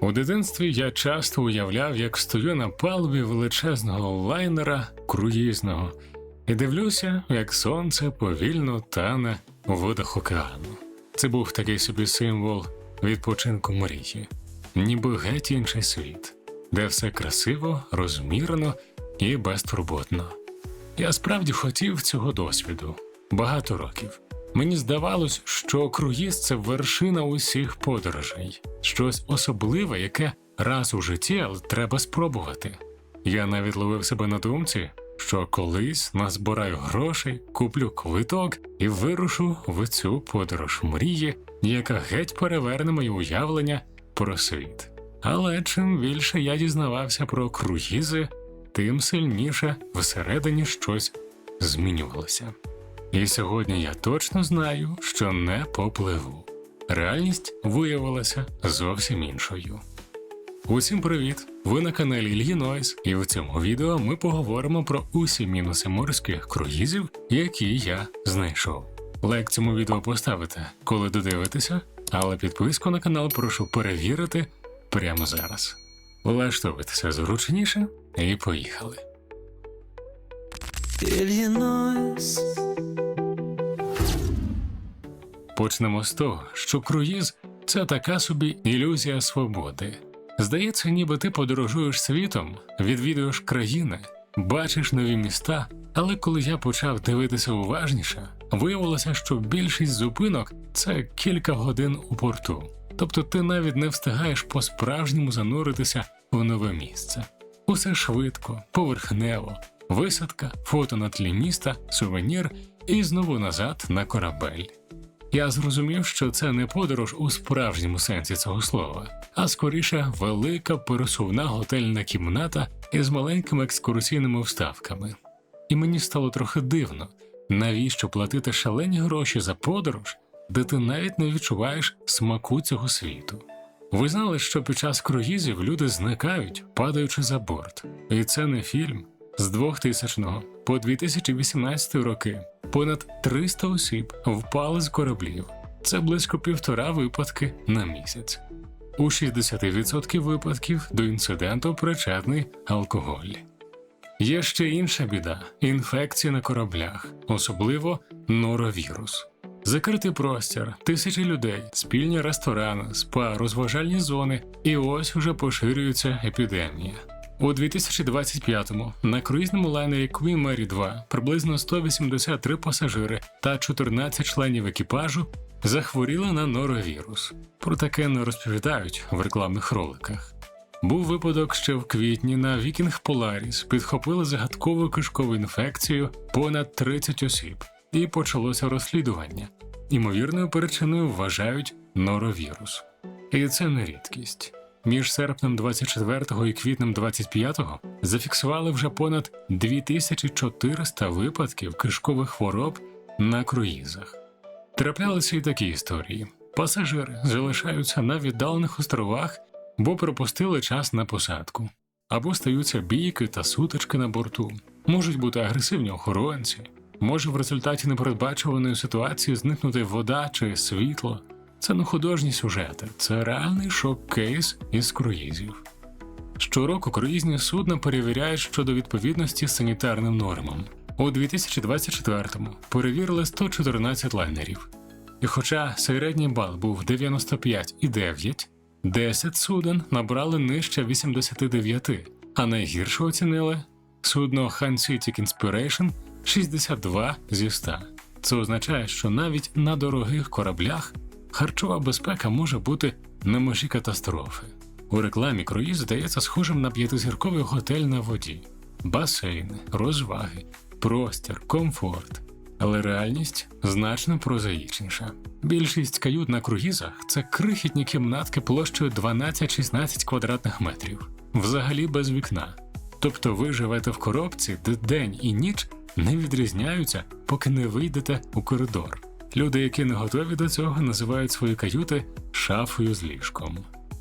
У дитинстві я часто уявляв, як стою на палубі величезного лайнера круїзного і дивлюся, як сонце повільно тане у водах океану. Це був такий собі символ відпочинку мрії, ніби геть інший світ, де все красиво, розмірено і безтурботно. Я справді хотів цього досвіду багато років. Мені здавалось, що круїз це вершина усіх подорожей, щось особливе, яке раз у житті, але треба спробувати. Я навіть ловив себе на думці, що колись назбираю грошей, куплю квиток і вирушу в цю подорож мрії, яка геть переверне моє уявлення про світ. Але чим більше я дізнавався про круїзи, тим сильніше всередині щось змінювалося. І сьогодні я точно знаю, що не попливу. Реальність виявилася зовсім іншою. Усім привіт! Ви на каналі Ільї Нойс, і в цьому відео ми поговоримо про усі мінуси морських круїзів, які я знайшов. Лайк цьому відео поставите, коли додивитеся, але підписку на канал прошу перевірити прямо зараз. Влаштовуйтеся зручніше і поїхали. Иллинойс, Почнемо з того, що круїз це така собі ілюзія свободи. Здається, ніби ти подорожуєш світом, відвідуєш країни, бачиш нові міста. Але коли я почав дивитися уважніше, виявилося, що більшість зупинок це кілька годин у порту. Тобто ти навіть не встигаєш по-справжньому зануритися в нове місце. Усе швидко, поверхнево, висадка, фото на тлі міста, сувенір і знову назад на корабель. Я зрозумів, що це не подорож у справжньому сенсі цього слова, а скоріше велика пересувна готельна кімната із маленькими екскурсійними вставками. І мені стало трохи дивно, навіщо платити шалені гроші за подорож, де ти навіть не відчуваєш смаку цього світу. Ви знали, що під час круїзів люди зникають, падаючи за борт. І це не фільм. З 2000 по 2018 роки понад 300 осіб впали з кораблів. Це близько півтора випадки на місяць. У 60% випадків до інциденту причетний алкоголь. Є ще інша біда інфекції на кораблях, особливо норовірус. Закритий простір, тисячі людей, спільні ресторани, спа, розважальні зони, і ось уже поширюється епідемія. У 2025-му на круїзному лайнері Queen Mary 2 приблизно 183 пасажири та 14 членів екіпажу захворіли на норовірус. Про таке не розповідають в рекламних роликах. Був випадок ще в квітні на Viking Polaris підхопили загадкову кишкову інфекцію понад 30 осіб, і почалося розслідування. Імовірною причиною вважають норовірус. І це не рідкість. Між серпнем 24 і квітнем 25 зафіксували вже понад 2400 випадків кишкових хвороб на круїзах. Траплялися й такі історії: пасажири залишаються на віддалених островах, бо пропустили час на посадку, або стаються бійки та сутички на борту. Можуть бути агресивні охоронці, може в результаті непередбачуваної ситуації зникнути вода чи світло. Це не художні сюжети, це реальний шок-кейс із круїзів. Щороку круїзні судна перевіряють щодо відповідності санітарним нормам. У 2024-му перевірили 114 лайнерів. І хоча середній бал був 95,9, 10 суден набрали нижче 89, а найгірше оцінили судно Hanseatic Inspiration 62 зі 100. Це означає, що навіть на дорогих кораблях харчова безпека може бути на межі катастрофи. У рекламі круїз здається схожим на п'ятизірковий готель на воді, басейни, розваги, простір, комфорт. Але реальність значно прозаїчніша. Більшість кают на круїзах це крихітні кімнатки площею 12-16 квадратних метрів, взагалі без вікна. Тобто ви живете в коробці, де день і ніч не відрізняються, поки не вийдете у коридор. Люди, які не готові до цього, називають свої каюти шафою з ліжком.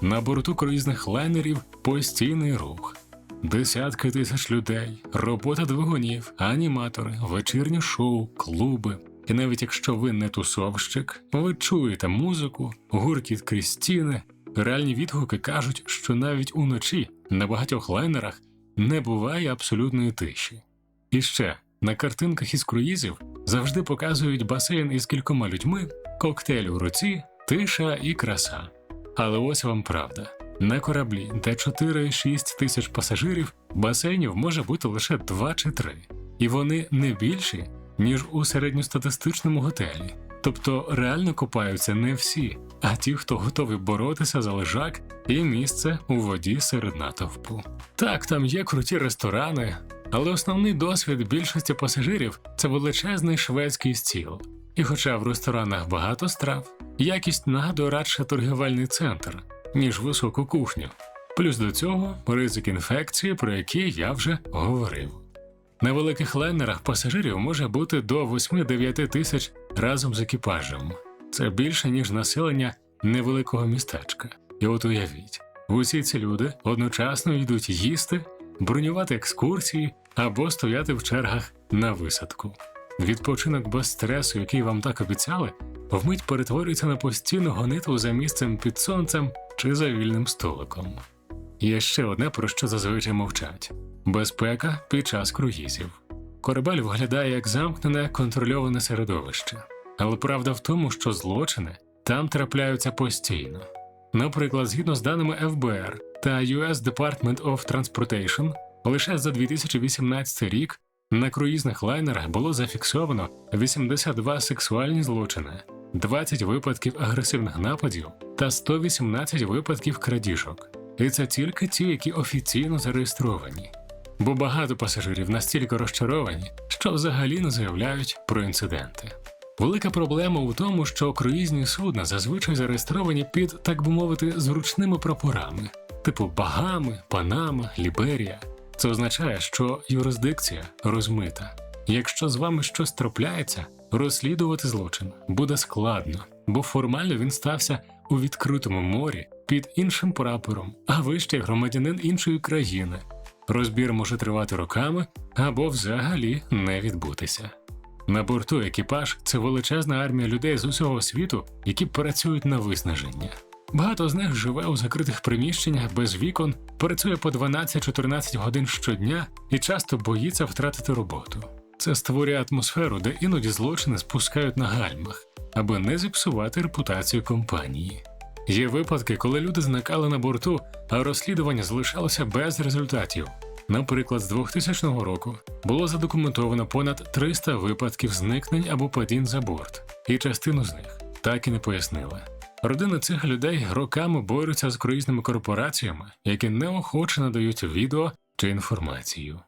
На борту круїзних лайнерів постійний рух. Десятки тисяч людей, робота двигунів, аніматори, вечірні шоу, клуби. І навіть якщо ви не тусовщик, ви чуєте музику, гуркіт крізь стіни, Реальні відгуки кажуть, що навіть уночі на багатьох лайнерах не буває абсолютної тиші. І ще на картинках із круїзів завжди показують басейн із кількома людьми, коктейль у руці, тиша і краса. Але ось вам правда: на кораблі, де 4-6 тисяч пасажирів, басейнів може бути лише 2 чи 3, і вони не більші, ніж у середньостатистичному готелі. Тобто реально купаються не всі, а ті, хто готовий боротися за лежак і місце у воді серед натовпу. Так, там є круті ресторани, але основний досвід більшості пасажирів це величезний шведський стіл. І хоча в ресторанах багато страв, якість нагадує радше торгівельний центр, ніж високу кухню. Плюс до цього ризик інфекції, про який я вже говорив. На великих лайнерах пасажирів може бути до 8-9 тисяч разом з екіпажем. Це більше, ніж населення невеликого містечка. І от уявіть, усі ці люди одночасно йдуть їсти, бронювати екскурсії або стояти в чергах на висадку. Відпочинок без стресу, який вам так обіцяли, вмить перетворюється на постійну гонитву за місцем під сонцем чи за вільним столиком. Є ще одне, про що зазвичай мовчать безпека під час круїзів. Корабель виглядає як замкнене контрольоване середовище, але правда в тому, що злочини там трапляються постійно. Наприклад, згідно з даними ФБР та US Department of Transportation, лише за 2018 рік на круїзних лайнерах було зафіксовано 82 сексуальні злочини, 20 випадків агресивних нападів та 118 випадків крадіжок. І це тільки ті, які офіційно зареєстровані. Бо багато пасажирів настільки розчаровані, що взагалі не заявляють про інциденти. Велика проблема у тому, що круїзні судна зазвичай зареєстровані під, так би мовити, зручними прапорами, типу Багами, Панама, Ліберія. Це означає, що юрисдикція розмита. Якщо з вами щось трапляється, розслідувати злочин буде складно, бо формально він стався у відкритому морі під іншим прапором, а ви ще громадянин іншої країни. Розбір може тривати роками або взагалі не відбутися. На борту екіпаж це величезна армія людей з усього світу, які працюють на виснаження. Багато з них живе у закритих приміщеннях без вікон, працює по 12-14 годин щодня і часто боїться втратити роботу. Це створює атмосферу, де іноді злочини спускають на гальмах, аби не зіпсувати репутацію компанії. Є випадки, коли люди зникали на борту, а розслідування залишалося без результатів. Наприклад, з 2000 року було задокументовано понад 300 випадків зникнень або падінь за борт, і частину з них так і не пояснили. Родини цих людей роками борються з круїзними корпораціями, які неохоче надають відео чи інформацію.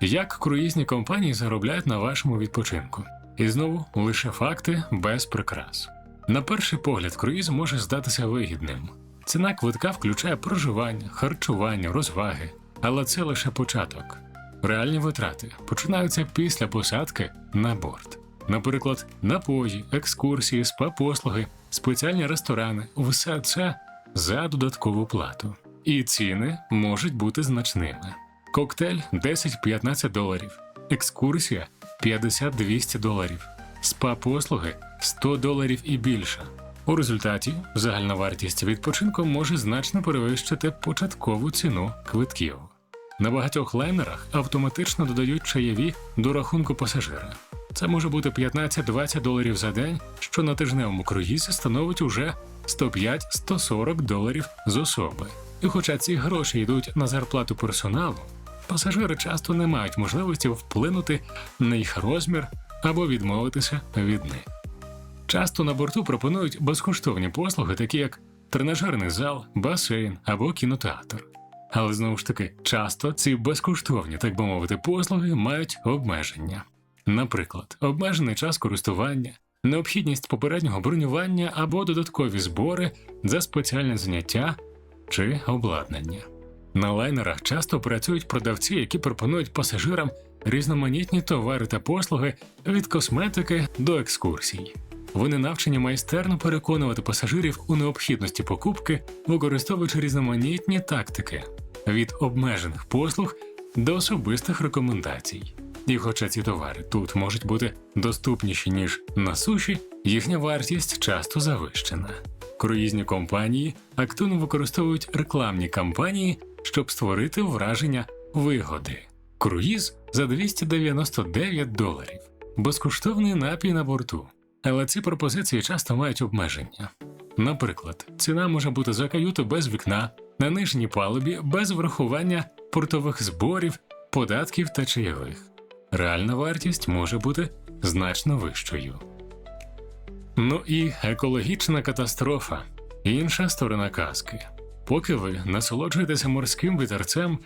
Як круїзні компанії заробляють на вашому відпочинку? І знову лише факти без прикрас. На перший погляд, круїз може здатися вигідним. Ціна квитка включає проживання, харчування, розваги, але це лише початок. Реальні витрати починаються після посадки на борт. Наприклад, напої, екскурсії, спа-послуги, спеціальні ресторани все це за додаткову плату. І ціни можуть бути значними. Коктейль 10-15 доларів, екскурсія 50-200 доларів, спа-послуги 100 доларів і більше. У результаті загальна вартість відпочинку може значно перевищити початкову ціну квитків. На багатьох лайнерах автоматично додають чаєві до рахунку пасажира. Це може бути 15-20 доларів за день, що на тижневому круїзі становить уже 105-140 доларів з особи. І хоча ці гроші йдуть на зарплату персоналу, пасажири часто не мають можливості вплинути на їх розмір або відмовитися від них. Часто на борту пропонують безкоштовні послуги, такі як тренажерний зал, басейн або кінотеатр. Але знову ж таки, часто ці безкоштовні, так би мовити, послуги мають обмеження. Наприклад, обмежений час користування, необхідність попереднього бронювання або додаткові збори за спеціальне заняття чи обладнання. На лайнерах часто працюють продавці, які пропонують пасажирам різноманітні товари та послуги від косметики до екскурсій. Вони навчені майстерно переконувати пасажирів у необхідності покупки, використовуючи різноманітні тактики від обмежених послуг до особистих рекомендацій. І хоча ці товари тут можуть бути доступніші, ніж на суші, їхня вартість часто завищена. Круїзні компанії активно використовують рекламні кампанії, щоб створити враження вигоди. Круїз за 299 доларів, безкоштовний напій на борту. Але ці пропозиції часто мають обмеження. Наприклад, ціна може бути за каюту без вікна, на нижній палубі без врахування портових зборів, податків та чайових. Реальна вартість може бути значно вищою. Ну і екологічна катастрофа інша сторона казки. Поки ви насолоджуєтеся морським вітерцем,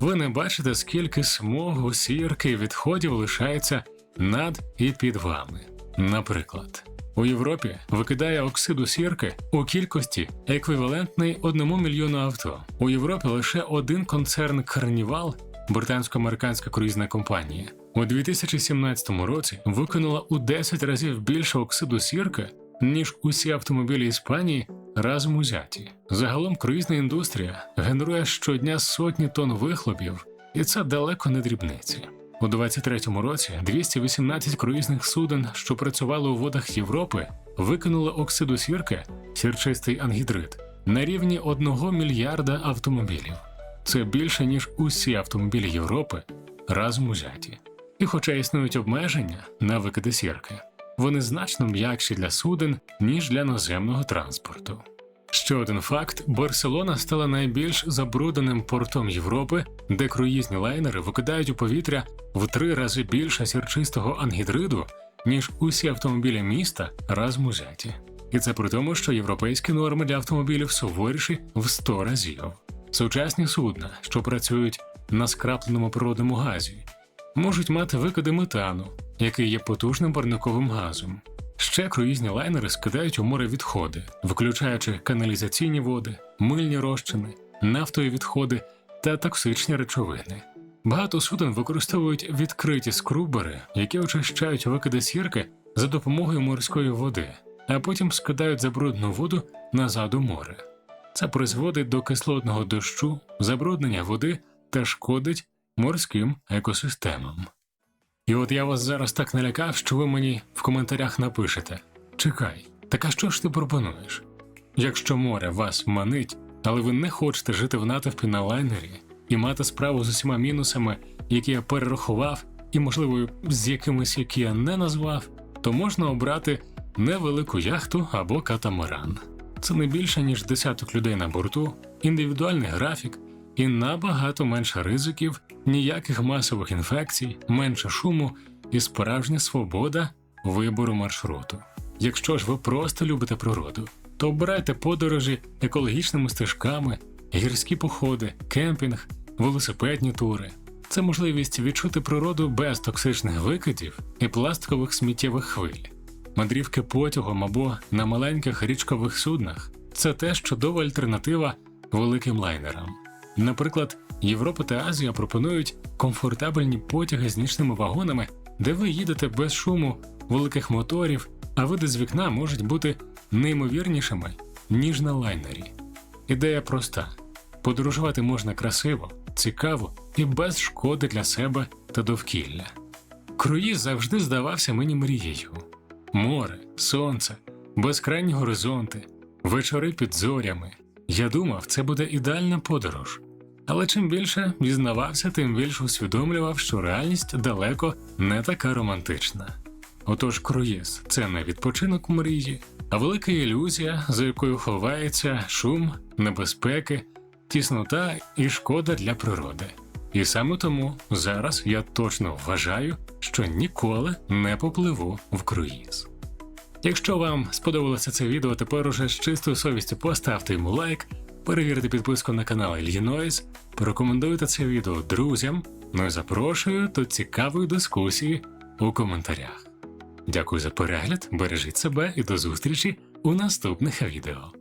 ви не бачите, скільки смогу, сірки і відходів лишається над і під вами. Наприклад, у Європі викидає оксиду сірки у кількості еквівалентний одному мільйону авто. У Європі лише один концерн Карнівал, британсько-американська круїзна компанія, у 2017 році викинула у 10 разів більше оксиду сірки, ніж усі автомобілі Іспанії разом узяті. Загалом круїзна індустрія генерує щодня сотні тонн вихлопів, і це далеко не дрібниці. У 23-му році 218 круїзних суден, що працювали у водах Європи, викинули оксиду сірки, сірчистий ангідрид, на рівні 1 мільярда автомобілів. Це більше ніж усі автомобілі Європи разом узяті. І хоча існують обмеження на викиди сірки, вони значно м'якші для суден, ніж для наземного транспорту. Ще один факт: Барселона стала найбільш забрудненим портом Європи, де круїзні лайнери викидають у повітря в три рази більше сірчистого ангідриду, ніж усі автомобілі міста разом узяті. І це при тому, що європейські норми для автомобілів суворіші в 100 разів. Сучасні судна, що працюють на скрапленому природному газі, можуть мати викиди метану, який є потужним парниковим газом. Ще круїзні лайнери скидають у море відходи, включаючи каналізаційні води, мильні розчини, нафтові відходи та токсичні речовини. Багато суден використовують відкриті скрубери, які очищають викиди сірки за допомогою морської води, а потім скидають забруднену воду назад у море. Це призводить до кислотного дощу, забруднення води та шкодить морським екосистемам. І от я вас зараз так налякав, що ви мені в коментарях напишете: Чекай, так а що ж ти пропонуєш? Якщо море вас манить, але ви не хочете жити в натовпі на лайнері і мати справу з усіма мінусами, які я перерахував, і, можливо, з якимись, які я не назвав, то можна обрати невелику яхту або катамаран. Це не більше, ніж десяток людей на борту, індивідуальний графік і набагато менше ризиків, ніяких масових інфекцій, менше шуму і справжня свобода вибору маршруту. Якщо ж ви просто любите природу, то обирайте подорожі екологічними стежками, гірські походи, кемпінг, велосипедні тури. Це можливість відчути природу без токсичних викидів і пластикових сміттєвих хвиль. Мандрівки потягом або на маленьких річкових суднах це теж чудова альтернатива великим лайнерам. Наприклад, Європа та Азія пропонують комфортабельні потяги з нічними вагонами, де ви їдете без шуму великих моторів, а види з вікна можуть бути неймовірнішими, ніж на лайнері. Ідея проста: подорожувати можна красиво, цікаво і без шкоди для себе та довкілля. Круїз завжди здавався мені мрією: море, сонце, безкрайні горизонти, вечори під зорями. Я думав, це буде ідеальна подорож. Але чим більше дізнавався, тим більше усвідомлював, що реальність далеко не така романтична. Отож, круїз це не відпочинок мрії, а велика ілюзія, за якою ховається шум, небезпеки, тіснота і шкода для природи. І саме тому зараз я точно вважаю, що ніколи не попливу в круїз. Якщо вам сподобалося це відео, тепер уже з чистою совістю поставте йому лайк, перевірте підписку на канал Ільїнойс, порекомендуйте це відео друзям, ну і запрошую до цікавої дискусії у коментарях. Дякую за перегляд, бережіть себе і до зустрічі у наступних відео.